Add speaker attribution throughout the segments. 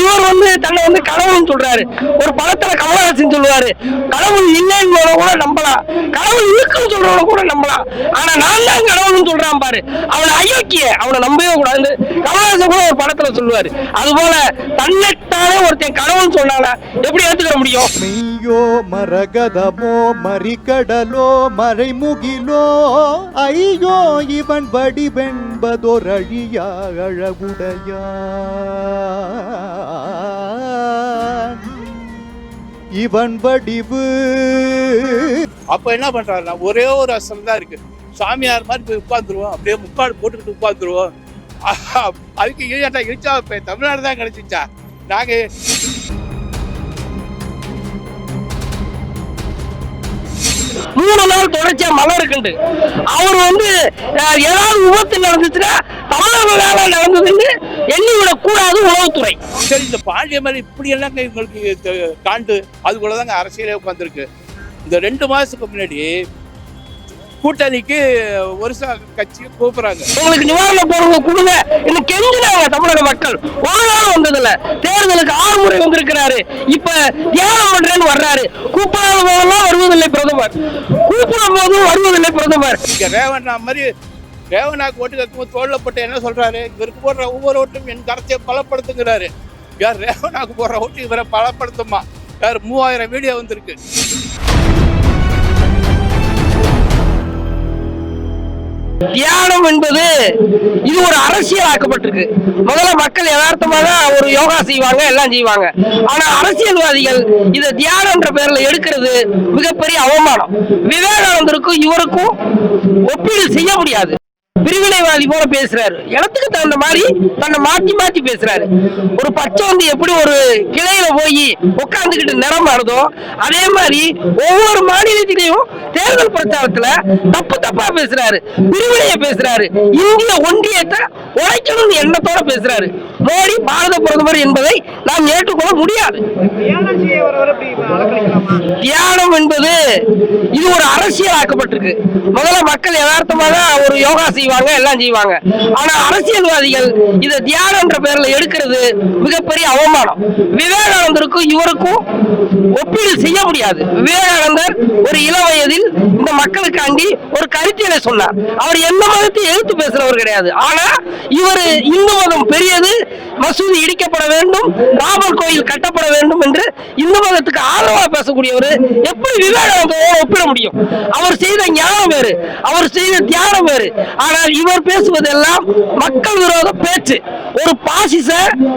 Speaker 1: இவர் வந்து தன்னை வந்து கடவுள்னு சொல்றாரு. ஒரு படத்துல கமலஹாசன் சொல்லுவாரு. கடவுள் இல்லைன்னு கூட நம்பலாம். கடவுள் இருக்குன்னு சொல்றவங்க கூட நம்பலாம். ஆனா நான் தான் கடவுள்னு சொல்றான் பாரு. அவனை அயோக்கிய. அவனை நம்பவே கூடாது. கமலஹாசன் கூட ஒரு படத்துல சொல்லுவாரு. அது போல தன்னைத்தானே ஒருத்தன் கடவுள்னு சொன்னானா எப்படி ஏத்துக்க முடியும்?
Speaker 2: மெய்யோ மரகதமோ மறிகடலோ மறைமுகிலோ ஐயோ இவன் வடிவென்பதோரழியா அழகுடையா. இவன் வடிவு.
Speaker 3: அப்ப என்ன பண்றாருன்னா ஒரே ஒரு அசம் தான் இருக்கு. சாமியார் மாதிரி போய் உட்காந்துருவோம் அப்படியே முக்காடு போட்டுக்கிட்டு உட்காந்துருவோம் அதுக்கு ஏன்டா இழிச்சா இப்ப தமிழ்நாடு தான் கிடைச்சிச்சா? நாங்க
Speaker 1: மூணு நாள் தொடர்ச்சியா மழை இருக்குண்டு. அவர் வந்து ஏதாவது விபத்து நடந்துச்சுன்னா தமிழக வேலை நடந்ததுன்னு எண்ணி விடக்கூடாது உளவுத்துறை.
Speaker 3: சரி இந்த பாண்டிய மாதிரி இப்படி எல்லாம் உங்களுக்கு த- காண்டு அதுக்குள்ளதாங்க அரசியலே உட்காந்துருக்கு இந்த ரெண்டு மாசத்துக்கு முன்னாடி கூட்டணிக்கு ஒரு கட்சி கூப்பிடுறாங்க.
Speaker 1: உங்களுக்கு நிவாரண பொருளை கொடுங்க. இன்னும் கெஞ்சினாங்க தமிழக மக்கள். ஒரு நாள் வந்ததில்ல. தேர்தலுக்கு ஆறு முறை வந்திருக்கிறாரு. இப்ப தியானம் பண்றேன்னு வர்றாரு. கூப்பிடாத போதெல்லாம் வருவதில்லை பிரதமர். கூப்பிடும் போதும் வருவதில்லை பிரதமர்.
Speaker 3: இங்க ரேவண்ணா மாதிரி ரேவண்ணாக்கு ஓட்டு கேட்கும்போது தோல்ல போட்டு என்ன சொல்றாரு? இவருக்கு போடுற ஒவ்வொரு ஓட்டும் என் கருத்தை பலப்படுத்துங்கிறாரு. யார் ரேவனாக்கு போடுற ஓட்டு இவரை பலப்படுத்துமா? யார் மூவாயிரம் வீடியோ வந்திருக்கு?
Speaker 1: தியானம் என்பது இது ஒரு அரசியல் ஆக்கப்பட்டிருக்கு. முதல்ல மக்கள் யதார்த்தமாக ஒரு யோகா செய்வாங்க எல்லாம் செய்வாங்க. ஆனா அரசியல்வாதிகள் இத தியானம்ன்ற பேர்ல எடுக்கிறது மிகப்பெரிய அவமானம். விவேகானந்தருக்கும் இவருக்கும் ஒப்பீடு செய்ய முடியாது. பிரிவினைவாதி போல பேசுறாரு. இடத்துக்கு தகுந்த மாதிரி தன்னை மாத்தி மாத்தி பேசுறாரு. ஒரு பச்சை வந்து எப்படி ஒரு கிளையில போய் உட்கார்ந்துகிட்டு நிறம் மாறுதோ அதே மாதிரி ஒவ்வொரு மாநிலத்திலையும் தேர்தல் பிரச்சாரத்துல தப்பு தப்பா பேசுறாரு. பிரிவினைய பேசுறாரு. இந்திய ஒன்றியத்தை உடைக்கணும்னு எண்ணத்தோட பேசுறாரு. மோடி பாரத பிரதமர் என்பதை நாம் ஏற்றுக்கொள்ள முடியாது. தியானம் என்பது இது ஒரு அரசியல் ஆக்கப்பட்டிருக்கு முதல்ல மக்கள் யதார்த்தமாக ஒரு யோகா செய்வாங்க எல்லாம் செய்வாங்க. ஆனா அரசியல்வாதிகள் இதை தியானம்ன்ற பேர்ல எடுக்கிறது மிகப்பெரிய அவமானம். விவேகானந்தருக்கும் இவருக்கும் ஒப்பீடு செய்ய முடியாது. விவேகானந்தர் ஒரு இள வயதில் இந்த மக்களுக்காண்டி ஒரு கருத்தியலை சொன்னார். அவர் எந்த மதத்தை எழுத்து பேசுறவர் கிடையாது. ஆனா இவர் இந்து மதம் பெரியது மசூதி இடிக்கப்பட வேண்டும் ராமர் கோயில் கட்டப்பட வேண்டும் என்று இந்து மதத்துக்கு ஆதரவா பேசக்கூடியவர் எப்படி விவேகானந்தோட ஒப்பிட முடியும்? அவர் செய்த ஞானம் வேறு அவர் செய்த தியானம் வேறு. ஆனால் இவர் பேசுவதெல்லாம் மக்கள் விரோத பேச்சு ஒரு பாசிச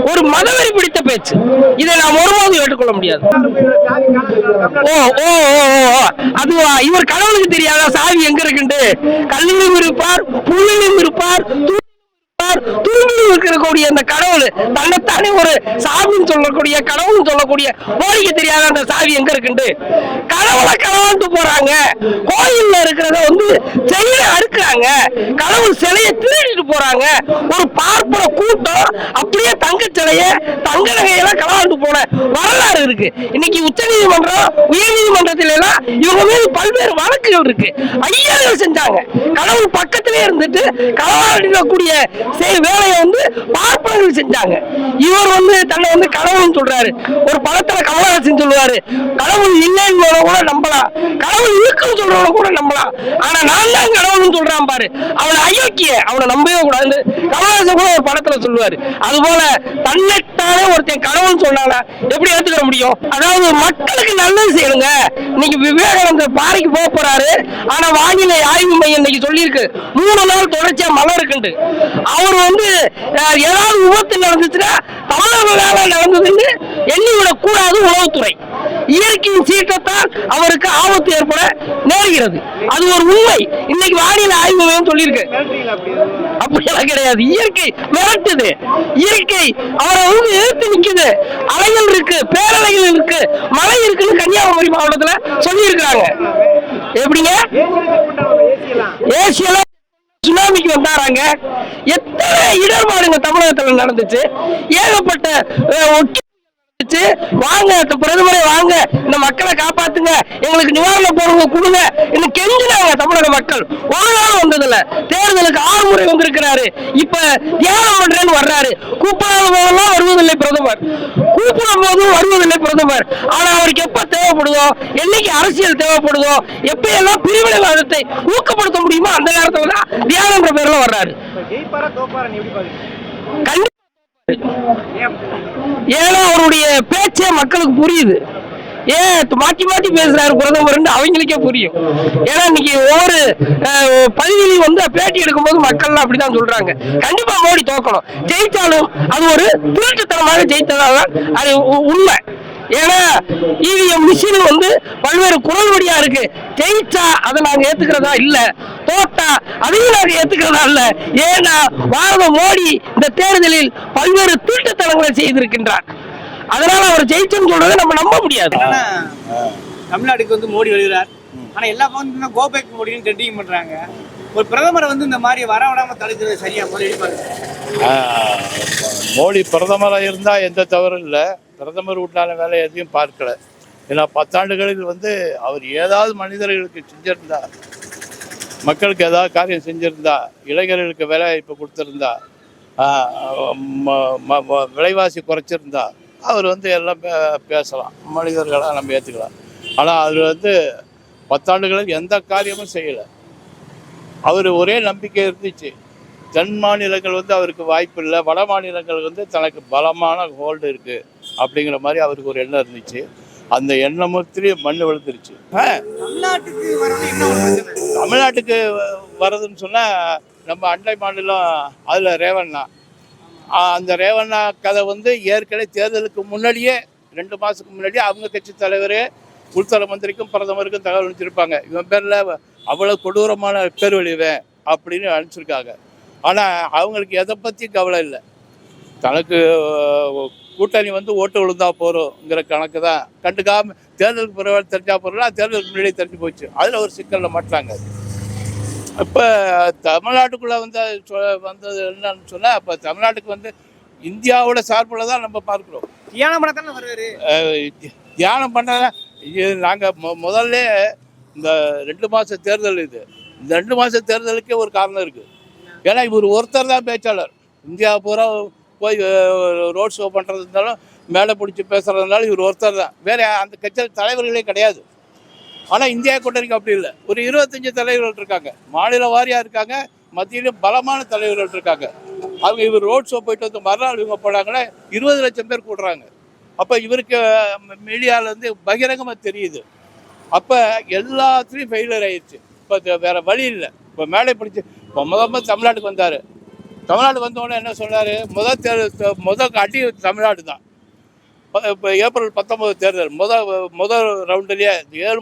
Speaker 1: ஒரு மதவெறி பிடித்த பேச்சு. இதை நாம் ஒருபோதும் ஏற்றுக்கொள்ள முடியாது. ஓ ஓ ஓ ஓ, ஓ. அதுவா? இவர் கடவுளுக்கு தெரியாதா சாவி எங்க இருக்குண்டு? கல்லிலும் இருப்பார் புள்ளிலும் இருப்பார் தூணிலும் இருப்பார், இருக்கக்கூடிய அந்த கடவுள் தன்னைத்தானே ஒரு சாமின்னு சொல்லக்கூடிய கடவுள்னு சொல்லக்கூடிய கோழிக்கு தெரியாத அந்த சாவி எங்க இருக்குண்டு? கடவுளை கடவுள்ட்டு போறாங்க. கோயில்ல இருக்கிறத வந்து செய்ய அறுக்குறாங்க. கடவுள் சிலையை திருடிட்டு போறாங்க. ஒரு பார்ப்பன கூட்டம் அப்படியே தங்க சிலைய தங்க நகையெல்லாம் கடவுள்ட்டு போன வரலாறு இருக்கு. இன்னைக்கு உச்ச நீதிமன்றம் உயர் நீதிமன்றத்தில எல்லாம் இவங்க மீது பல்வேறு வழக்குகள் இருக்கு. ஐயர்கள் செஞ்சாங்க. கடவுள் பக்கத்திலே இருந்துட்டு கடவுள் கூடிய செய்ய வேலையை வந்து பார்ப்பனர்கள் செஞ்சாங்க. இவர் வந்து தன்னை வந்து கடவுள்னு சொல்றாரு. ஒரு படத்துல கமலஹாசன் சொல்லுவாரு கடவுள் இல்லைன்னு கூட நம்பலாம். கடவுள் இருக்குன்னு சொல்றவன கூட நம்பலாம். ஆனா நான் தான் கடவுள்னு சொல்றான் பாரு. அவனை அயோக்கிய அவனை நம்பவே கூடாது கமலஹாசன் கூட ஒரு படத்துல சொல்லுவாரு. அது போல தன்னைத்தானே ஒருத்தன் கடவுள்னு சொன்னானா எப்படி ஏத்துக்க முடியும்? அதாவது மக்களுக்கு நல்லது செய்யணுங்க. இன்னைக்கு விவேகானந்தர் பாறைக்கு போக போறாரு. ஆனா வானிலை ஆய்வு மையம் இன்னைக்கு சொல்லியிருக்கு மூணு நாள் தொடர்ச்சியா மழை இருக்குண்டு அவர் வந்து ஏதாவது விபத்து நடந்துச்சுன்னா தமிழக வேலை நடந்ததுன்னு எண்ணி விடக்கூடாது உளவுத்துறை. இயற்கையின் சீற்றத்தால் அவருக்கு ஆபத்து ஏற்பட நேர்கிறது. அது ஒரு உண்மை. இன்னைக்கு வானிலை ஆய்வு மையம் சொல்லியிருக்கு. அப்படியெல்லாம் கிடையாது. இயற்கை மிரட்டுது. இயற்கை அவரை வந்து எதிர்த்து நிக்குது. அலைகள் இருக்கு பேரலைகள் இருக்கு மழை இருக்குன்னு கன்னியாகுமரி மாவட்டத்துல சொல்லி இருக்காங்க எப்படிங்க ஏசியெல்லாம் சுனாமிக்கு வந்தாராங்க. எத்தனை இடர்பாடுங்க தமிழகத்தில் நடந்துச்சு. ஏகப்பட்ட அடிச்சு வாங்க பிரதமரை வாங்க இந்த மக்களை காப்பாத்துங்க எங்களுக்கு நிவாரண பொருள் கொடுங்க இன்னும் கெஞ்சினாங்க தமிழக மக்கள். ஒரு நாள் வந்ததில்ல. தேர்தலுக்கு ஆறு முறை வந்திருக்கிறாரு. இப்ப தியானம் பண்றேன்னு வர்றாரு. கூப்பிடாத போதெல்லாம் வருவதில்லை பிரதமர். கூப்பிடும் போதும் வருவதில்லை பிரதமர். ஆனா அவருக்கு எப்ப தேவைப்படுதோ என்னைக்கு அரசியல் தேவைப்படுதோ எப்ப எல்லாம் பிரிவினைவாதத்தை ஊக்கப்படுத்த முடியுமோ அந்த நேரத்துல தான் தியானன்ற பேர்ல வர்றாரு. கண்டிப்பா? ஏன்னா அவருடைய பேச்சே மக்களுக்கு புரியுது. ஏன் மாற்றி மாற்றி பேசுறாரு பிரதமர் அவங்களுக்கே புரியும். ஏன்னா இன்னைக்கு ஒவ்வொரு பதவியிலையும் வந்து பேட்டி எடுக்கும்போது மக்கள்லாம் அப்படிதான் சொல்றாங்க. கண்டிப்பா மோடி தோக்கணும். ஜெயித்தாலும் அது ஒரு திருட்டுத்தனமாக ஜெயித்ததால் அது உண்மை. ஏன்னா இவிஎம் மிஷின் வந்து பல்வேறு குரல் வழியா இருக்கு. ஜெயிச்சா அதை நாங்க ஏத்துக்கிறதா இல்ல. தோட்டா அதையும் நாங்க ஏத்துக்கிறதா இல்ல. ஏன்னா பாரத மோடி இந்த தேர்தலில் பல்வேறு திருட்டுத்தனங்களை செய்திருக்கின்றார். அதனால அவர் ஜெயிச்சுன்னு சொல்றதை நம்ம நம்ப முடியாது.
Speaker 4: தமிழ்நாட்டுக்கு வந்து மோடி வருகிறார். ஆனா எல்லா பக்கம் கோபேக் மோடின்னு ட்ரெண்டிங் பண்றாங்க. ஒரு பிரதமரை வந்து இந்த மாதிரி வர விடாம தடுக்கிறது சரியா?
Speaker 3: ஆஹ், மோடி பிரதமராக இருந்தால் எந்த தவறும் இல்லை. பிரதமர் உண்டான வேலை எதையும் பார்க்கல. ஏன்னா பத்தாண்டுகளில் வந்து அவர் ஏதாவது மனிதர்களுக்கு செஞ்சிருந்தா மக்களுக்கு ஏதாவது காரியம் செஞ்சுருந்தா இளைஞர்களுக்கு வேலை வாய்ப்பு கொடுத்துருந்தா விலைவாசி குறைச்சிருந்தா அவர் வந்து எல்லாம் பே- பேசலாம். மனிதர்களாக நம்ம ஏற்றுக்கலாம் ஆனால் அவர் வந்து பத்தாண்டுகளில் எந்த காரியமும் செய்யலை. அவர் ஒரே நம்பிக்கை இருந்துச்சு. தென் மாநிலங்கள் வந்து அவருக்கு வாய்ப்பு இல்லை. வட மாநிலங்கள் வந்து தனக்கு பலமான ஹோல்டு இருக்குது அப்படிங்கிற மாதிரி அவருக்கு ஒரு எண்ணம் இருந்துச்சு. அந்த எண்ணமத்திலேயே மண் விழுந்துருச்சு.
Speaker 4: தமிழ்நாட்டுக்கு
Speaker 3: வர்றதுன்னு சொன்னால் நம்ம அண்டை மாநிலம் அதில் ரேவண்ணா. அந்த ரேவண்ணா கதை வந்து ஏற்கனவே தேர்தலுக்கு முன்னாடியே ரெண்டு மாதத்துக்கு முன்னாடியே அவங்க கட்சி தலைவர் உள்துறை மந்திரிக்கும் பிரதமருக்கும் தகவல் அனுப்பிச்சிருப்பாங்க. இவன் பேரில் அவ்வளோ கொடூரமான பேர் வெளிவேன் அப்படின்னு அனுப்பிச்சிருக்காங்க. ஆனால் அவங்களுக்கு எதை பற்றி கவலை இல்லை. தனக்கு கூட்டணி வந்து ஓட்டு விழுந்தா போகிறோங்கிற கணக்கு தான். கண்டுக்காம தேர்தலுக்கு பிறகு தெரிஞ்சா போகிறோம் தேர்தலுக்கு முன்னாடியே தெரிஞ்சு போச்சு. அதில் ஒரு சிக்கலில் மாட்டாங்க இப்போ தமிழ்நாட்டுக்குள்ளே வந்து வந்தது என்னன்னு சொன்னால் இப்போ தமிழ்நாட்டுக்கு வந்து இந்தியாவோட சார்பில் தான் நம்ம பார்க்குறோம்.
Speaker 4: தியானம் பண்ண தானே வருவாரு
Speaker 3: தியானம் பண்ண நாங்கள் மொ முதல்ல இந்த ரெண்டு மாத தேர்தல் இது. இந்த ரெண்டு மாத தேர்தலுக்கே ஒரு காரணம் இருக்குது ஏன்னா இவர் ஒருத்தர் தான் பேச்சாளர். இந்தியா பூரா போய் ரோட் ஷோ பண்ணுறது இருந்தாலும் மேலே பிடிச்சி பேசுகிறதுனால இவர் ஒருத்தர் தான். வேறு அந்த கட்சியில் தலைவர்களே கிடையாது. ஆனால் இந்தியா கூட்டணிக்கு அப்படி இல்லை. ஒரு இருபத்தஞ்சி தலைவர்கள் இருக்காங்க. மாநில வாரியாக இருக்காங்க. மத்தியிலும் பலமான தலைவர்கள் இருக்காங்க. அவங்க இவர் ரோட் ஷோ போயிட்டு வந்து மறுநாள் இவங்க போனாங்கன்னா இருபது லட்சம் பேர் கூடுறாங்க. அப்போ இவருக்கு மீடியாவில் வந்து பகிரங்கமாக தெரியுது. அப்போ எல்லாத்துலேயும் ஃபெயிலியர் ஆயிடுச்சு இப்போ வேறு வழி இல்லை. இப்போ மேலே பிடிச்சி இப்போ முத முதல் தமிழ்நாட்டுக்கு வந்தார். தமிழ்நாடு வந்தோடனே என்ன சொன்னார்? முதல் தேர்தல் முதல் அடி தமிழ்நாடு தான். இப்போ ஏப்ரல் பத்தொன்பது தேர்தல். முதல் முதல் ரவுண்டுலேயே ஏழு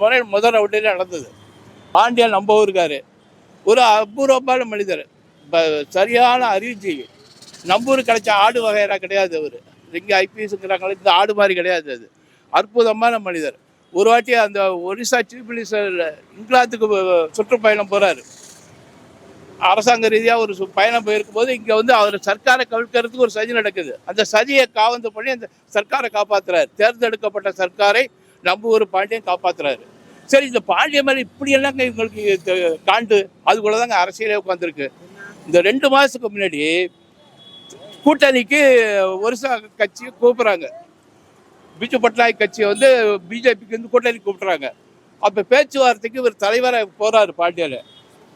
Speaker 3: முறை முதல் ரவுண்டுலேயே நடந்தது. பாண்டியன் நம்ம இருக்கார். ஒரு அபூர்வமான மனிதர். இப்போ சரியான அறிவுஜீவி. நம்பூர் கிடைச்ச ஆடு வகையெல்லாம் கிடையாது அவர். இங்கே ஐபிஎஸ்ங்கிறாங்களே இந்த ஆடு மாதிரி கிடையாது அது. அற்புதமான மனிதர். ஒரு வாட்டி அந்த ஒரிசா சீஃப் மினிஸ்டர் இங்கிலாந்துக்கு சுற்றுப்பயணம் போகிறாரு அரசாங்க ரீதியாக ஒரு சு- பயணம் போயிருக்கும் போது இங்கே வந்து அவர் சர்க்காரை கவிழ்க்கிறதுக்கு ஒரு சதி நடக்குது. அந்த சதியை காவந்து பண்ணி அந்த சர்க்காரை காப்பாற்றுறாரு தேர்ந்தெடுக்கப்பட்ட சர்க்காரை நம்ம ஒரு பாண்டியன் காப்பாற்றுறாரு சரி இந்த பாண்டிய மாதிரி இப்படியெல்லாம் இவங்களுக்கு காண்டு அதுக்குள்ள தாங்க அரசியலே உட்காந்துருக்கு இந்த ரெண்டு மாதத்துக்கு முன்னாடி கூட்டணிக்கு ஒரிசா கட்சியை கூப்பிட்றாங்க. பிஜு பட்நாயக் கட்சியை வந்து பிஜேபிக்கு வந்து கூட்டணி கூப்பிட்றாங்க. அப்போ பேச்சுவார்த்தைக்கு இவர் தலைவராக போகிறாரு பாண்டியன்.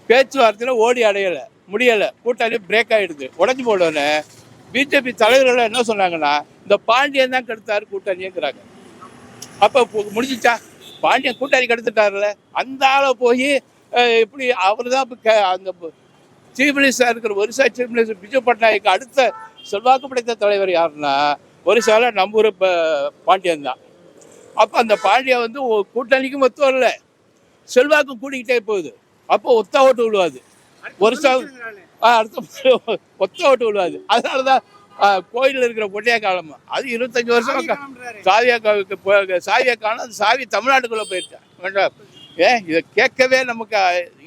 Speaker 3: பேச்சுவார்த்தையில் ஓடி அடையலை. முடியலை. கூட்டாளி பிரேக் ஆகிடுது உடஞ்சி போடனே பிஜேபி தலைவர்கள் என்ன சொன்னாங்கன்னா இந்த பாண்டியன் தான் கெடுத்தாரு கூட்டணிங்கிறாங்க. அப்போ முடிஞ்சிச்சா? பாண்டியன் கூட்டாளி கெடுத்துட்டாருல. அந்த ஆளை போய் இப்படி அவர் தான் இப்போ அந்த சீஃப் மினிஸ்டர் இருக்கிற ஒரிசா சீஃப் மினிஸ்டர் பிஜு பட்நாயக் அடுத்த செல்வாக்கு படைத்த தலைவர் யாருன்னா ஒரிசாவில் நம்ம ஊர் இப்போ பாண்டியன் தான். அப்போ அந்த பாண்டியன் வந்து கூட்டணிக்கும் ஒத்து வரல. செல்வாக்கு கூடிக்கிட்டே போகுது. அப்போ ஒத்த ஓட்டு விழுவாது. ஒரு சா- ஆ, அடுத்த ஒத்த ஓட்டு விழுவாது. அதனால தான் கோயிலில் இருக்கிற பொட்டியா காலம் அது இருபத்தஞ்சு வருஷம் சாவியா காவுக்கு சாவியா காணும் அந்த சாவி தமிழ்நாட்டுக்குள்ளே போயிருச்சா வேண்டாம் ஏன் இதை கேட்கவே நமக்கு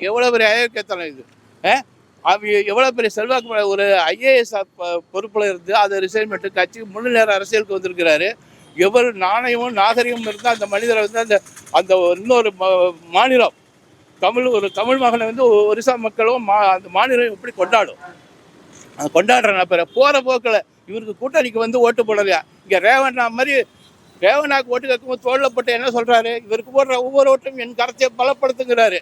Speaker 3: எவ்வளோ பெரிய அயோக்கியத்தனம் இது. ஏ அவங்க எவ்வளோ பெரிய செல்வாக்கு ஒரு ஐஏஎஸ் பொறுப்பில் இருந்து அதை ரிசைன் பண்ணிட்டு கட்சி முழு நேர அரசியலுக்கு வந்திருக்கிறாரு. எவர் நாணயமும் நாகரிகமும் இருந்தால் அந்த மனிதரை வந்து அந்த அந்த இன்னொரு மாநிலம் தமிழ் ஒரு தமிழ் மகனை வந்து ஒரிசா மக்களும் மா அந்த மாநிலம் எப்படி கொண்டாடும்? அது கொண்டாடுற நபரை போகிற போக்கில் இவருக்கு கூட்டணிக்கு வந்து ஓட்டு போடலையா? இங்கே ரேவண்ணா மாதிரி ரேவண்ணாக்கு ஓட்டு கேட்கும்போது தோளில் போட்டு என்ன சொல்கிறாரு இவருக்கு போடுற ஒவ்வொரு ஓட்டும் என் கருத்தை பலப்படுத்துங்கிறாரு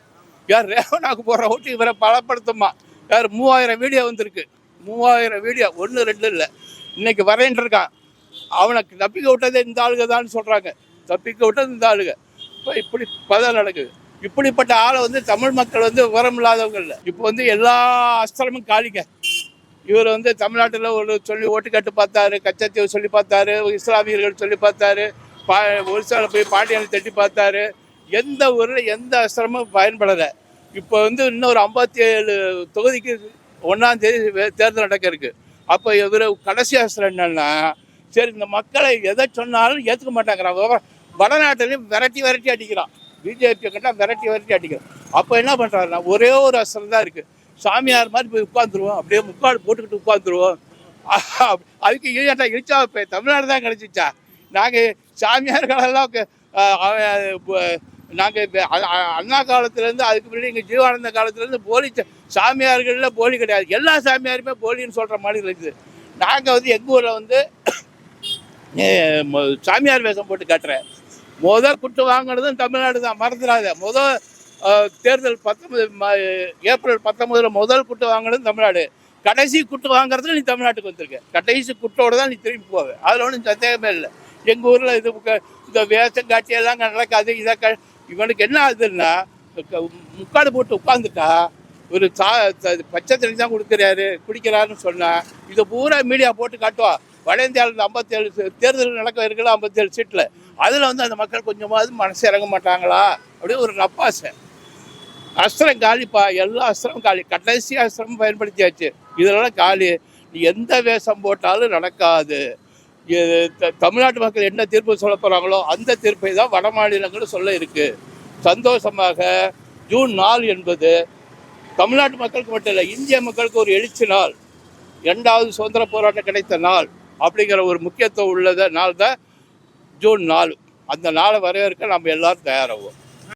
Speaker 3: யார் ரேவண்ணாக்கு போடுற ஓட்டு இவரை பலப்படுத்துமா? யார் மூவாயிரம் வீடியோ வந்திருக்கு. மூவாயிரம் வீடியோ. ஒன்று ரெண்டு இல்லை. இன்னைக்கு வரேன் இருக்கான். அவனுக்கு தப்பிக்க விட்டதே இந்த ஆளுக தான் சொல்கிறாங்க தப்பிக்க விட்டது இந்த ஆளுக. இப்போ இப்படி பதம் நடக்குது. இப்படிப்பட்ட ஆளை வந்து தமிழ் மக்கள் வந்து உரம் இல்லாதவங்க இல்லை இப்போ வந்து எல்லா அஸ்திரமும் காலிங்க. இவர் வந்து தமிழ்நாட்டில் ஒரு சொல்லி ஓட்டுக்கட்டு பார்த்தாரு கச்சத்தீவு சொல்லி பார்த்தாரு இஸ்லாமியர்கள் சொல்லி பார்த்தாரு பா ஒரிசாவில் போய் பாண்டியனை தட்டி பார்த்தாரு. எந்த ஊரில் எந்த அஸ்திரமும் பயன்படலை. இப்போ வந்து இன்னொரு ஐம்பத்தி ஏழு தொகுதிக்கு ஒன்றாம் தேதி தேர்தல் நடக்க இருக்கு. அப்போ இவர் கடைசி அஸ்திரம் என்னன்னா சரி இந்த மக்களை எதை சொன்னாலும் ஏற்றுக்க மாட்டாங்கிறான் வடநாட்டிலையும் விரட்டி விரட்டி அடிக்கிறான். பிஜேபி கிட்ட விரட்டி விரட்டி அடிக்கும். அப்போ என்ன பண்ணுறாருன்னா ஒரே ஒரு அசரம் தான் இருக்குது சாமியார் மாதிரி போய் உட்காந்துருவோம் அப்படியே முக்காடு போட்டுக்கிட்டு உட்காந்துருவோம் அதுக்கு ஏன்டா இழிச்சா இப்போ தமிழ்நாடு தான் கிடச்சிச்சா? நாங்கள் சாமியார்களெல்லாம் நாங்கள் அண்ணா காலத்துலேருந்து அதுக்கு முன்னாடி எங்கள் ஜீவானந்த காலத்துலேருந்து போலி சாமியார்களில் போலி கிடையாது. எல்லா சாமியாருமே போலின்னு சொல்கிற மாதிரி இருக்குது. நாங்கள் வந்து எங்கள் ஊரில் வந்து சாமியார் வேஷம் போட்டு கட்டுறேன். முதல் குட்டு வாங்கினதும் தமிழ்நாடு தான். மறந்துடாத. முதல் தேர்தல் பத்தொன்பது ஏப்ரல் பத்தொன்பதுல முதல் குட்டு வாங்கினதும் தமிழ்நாடு. கடைசி குட்டு வாங்குறதுல நீ தமிழ்நாட்டுக்கு வந்திருக்க. கடைசி குட்டோட தான் நீ திரும்பி போவே. அதில் ஒன்றும் சந்தேகமே இல்லை. எங்கள் ஊரில் இது இந்த வேஷம் காட்சி நடக்காது இதை க இவனுக்கு என்ன ஆகுதுன்னா முக்காடு போட்டு உட்காந்துட்டா ஒரு சா த- பச்சை தண்ணி தான் கொடுக்குறாரு குடிக்கிறாருன்னு சொன்னால் இதை பூரா மீடியா போட்டு காட்டுவா. வட இந்தியாவில் ஐம்பத்தேழு தேர்தல் நடக்க இருக்குல்ல ஐம்பத்தேழு சீட்டில் அதில் வந்து அந்த மக்கள் கொஞ்சமாவது மனசு இறங்க மாட்டாங்களா? அப்படின்னு ஒரு நப்பாசை. அஸ்திரம் காலிப்பா எல்லா அஸ்திரமும் காலி. கடைசி அஸ்திரமும் பயன்படுத்தியாச்சு. இதெல்லாம் காலி. நீ எந்த வேஷம் போட்டாலும் நடக்காது. இது த- தமிழ்நாட்டு மக்கள் என்ன தீர்ப்பு சொல்ல போகிறாங்களோ அந்த தீர்ப்பை தான் வட மாநிலங்களும் சொல்ல இருக்குது சந்தோஷமாக ஜூன் நாலு என்பது தமிழ்நாட்டு மக்களுக்கு மட்டும் இல்லை இந்திய மக்களுக்கு ஒரு எழுச்சி நாள். இரண்டாவது சுதந்திர போராட்டம் கிடைத்த நாள். அப்படிங்கிற ஒரு முக்கியத்துவம் உள்ளத நாள் தான் ஜூன் நாலு. அந்த நாளை வரவேற்க நம்ம எல்லாரும் தயாராகுவோம்.